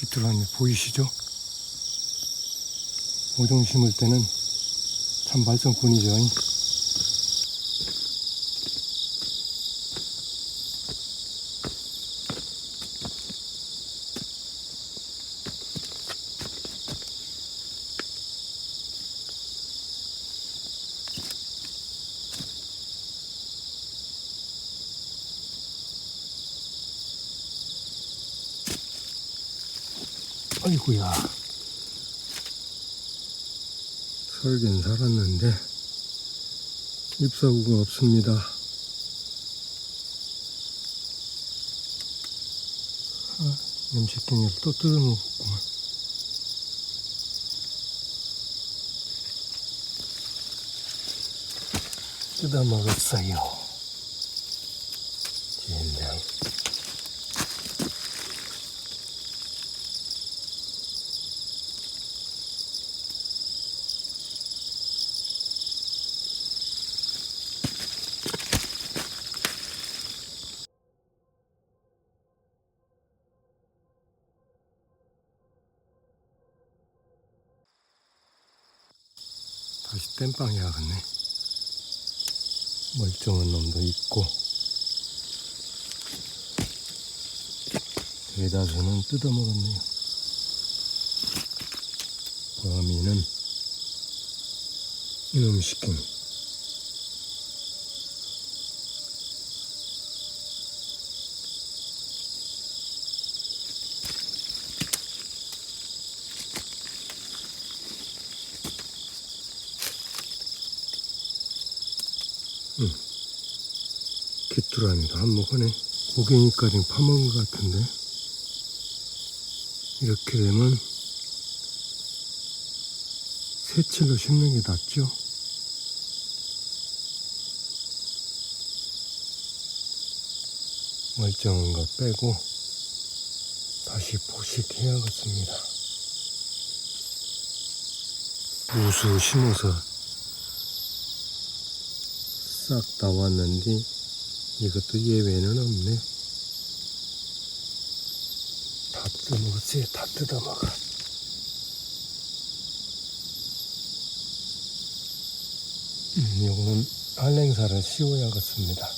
귀뚜라미 보이시죠? 오종 심을 때는 참 말썽꾼이죠. 아이고야. 살긴 살았는데 잎사구가 없습니다. 아, 염색갱이를 또 뜯어먹었구만. 뜯어먹었어요. 다시 땜빵 해야겠네. 멀쩡한 놈도 있고, 대다수는 뜯어먹었네요. 범인은 이놈 시 킨. 귀뚜라미도 한몫하네. 고갱이까지 파먹은 것 같은데. 이렇게 되면 새치로 심는 게 낫죠. 멀쩡한 거 빼고 다시 포식해야겠습니다. 무수 심어서 싹 나왔는데 이것도 예외는 없네. 다 뜯어먹었지? 다 뜯어먹어. 음, 요거는 한랭사를 씌워야겠습니다.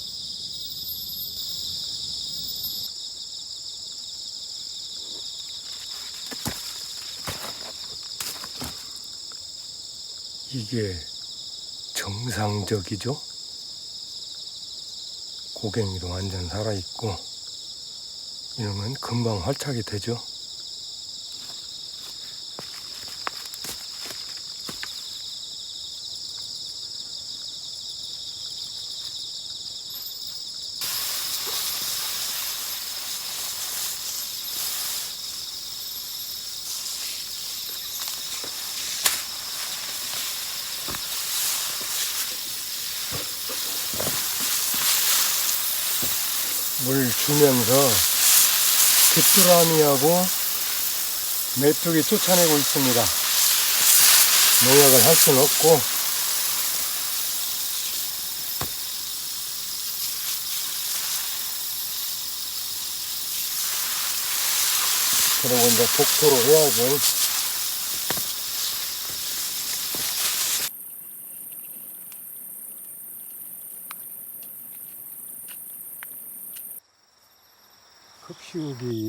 이게 정상적이죠? 고갱이도 완전 살아있고 이러면 금방 활착이 되죠. 물 주면서 귀뚜라미하고 메뚜기 쫓아내고 있습니다. 농약을 할 수는 없고 그러고 이제 복도로 해야죠.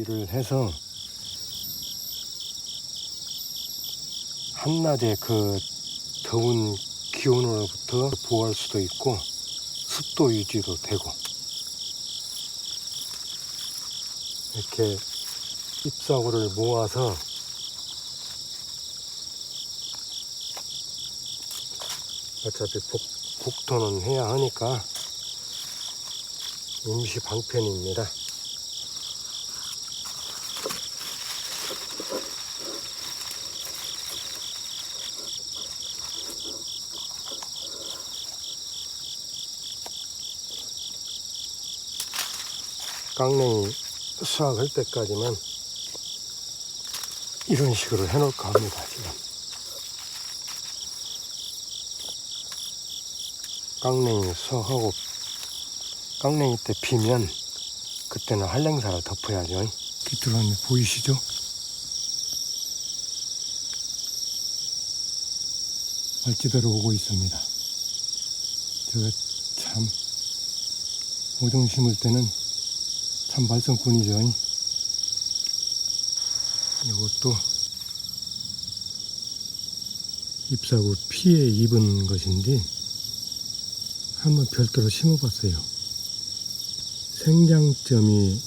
흡수기를 해서 한낮에 그 더운 기온으로부터 보호할 수도 있고 습도 유지도 되고 이렇게 잎사구를 모아서 어차피 복, 복도는 해야 하니까 임시 방편입니다. 깡냉이 수확할 때까지만 이런 식으로 해놓을까 합니다 지금. 깡냉이 수확하고 깡냉이 때 피면 그때는 한랭사를 덮어야죠. 귀뚜라미 보이시죠? 발지대로 오고 있습니다. 제가 참 오동심을 때는 참 말썽꾼이죠. 이것도 잎사구 피해 입은 것인데 한번 별도로 심어봤어요. 생장점이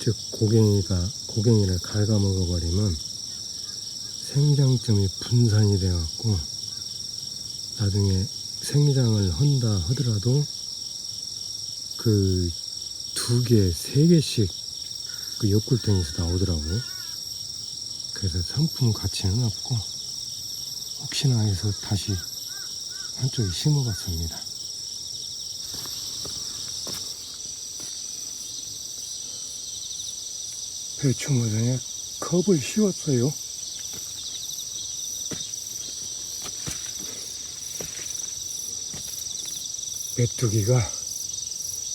즉 고갱이가 고갱이를 갉아먹어 버리면 생장점이 분산이 돼갖고 나중에 생장을 한다 하더라도 그 두 개, 세 개씩 그 옆굴덩이에서 나오더라고요. 그래서 상품 가치는 없고 혹시나 해서 다시 한쪽에 심어봤습니다. 배추 모종에 컵을 씌웠어요. 메뚜기가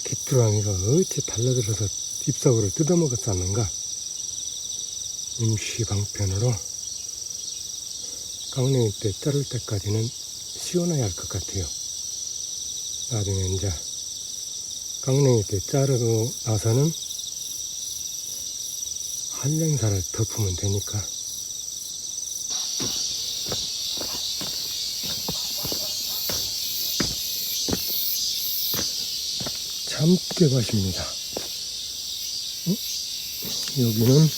귀뚜라미가 어찌 달라들어서 잎사구를 뜯어먹었었는가 임시 방편으로 깡냉이 때 자를 때까지는 씌워놔야 할 것 같아요. 나중에 이제 깡냉이 때 자르고 나서는 한랭사를 덮으면 되니까 참깨밭입니다. 어? 여기는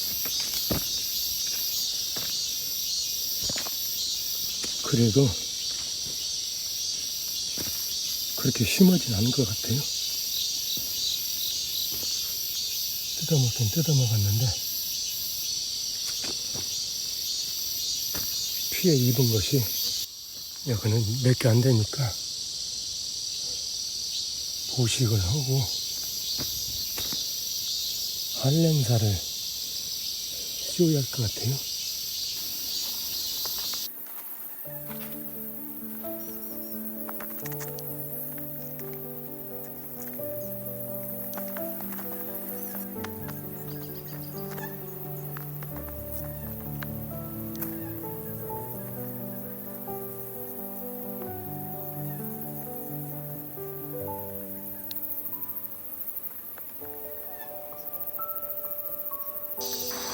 그래도 그렇게 심하진 않은 것 같아요. 뜯어먹긴 뜯어먹었는데 피해 입은 것이 여기는 몇 개 안 되니까 보식을 하고 한랭사를 씌워야 할 것 같아요.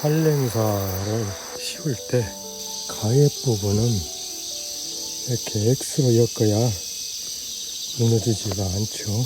한랭사를 씌울 때 가해 부분은 이렇게 X로 엮어야 무너지지가 않죠.